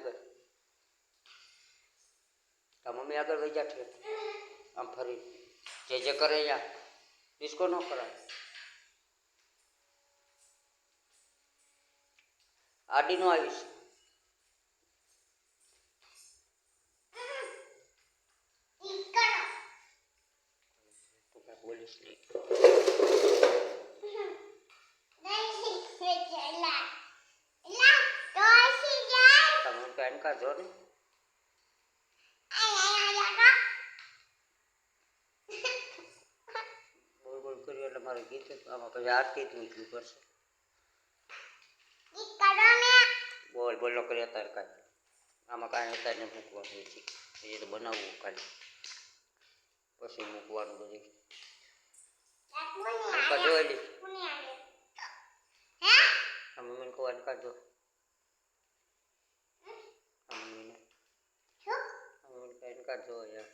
આગળ તાર મમ્મી આગળ વહી જા છે આમ ફરી જે જે કરે અહીંયા ડિસ્કો ન કરાય આડી નો આવીશ તું કાંઈ બોલીશ નહીં તમે કા જો ને બોલ બોલ કર્યું એટલે મારે ગીત આમાં પછી આરતી જ મૂકવી પડશે બોલ બોલ નો કરી અત્યારે કાંઈ. આમાં કાંઈ અત્યારે મૂકવાનું છે. એ તો બનાવવું ખાલી પછી મૂકવાનું બધું. કાઢો આ મમ્મીને કહેવાનું કાઢો 干这样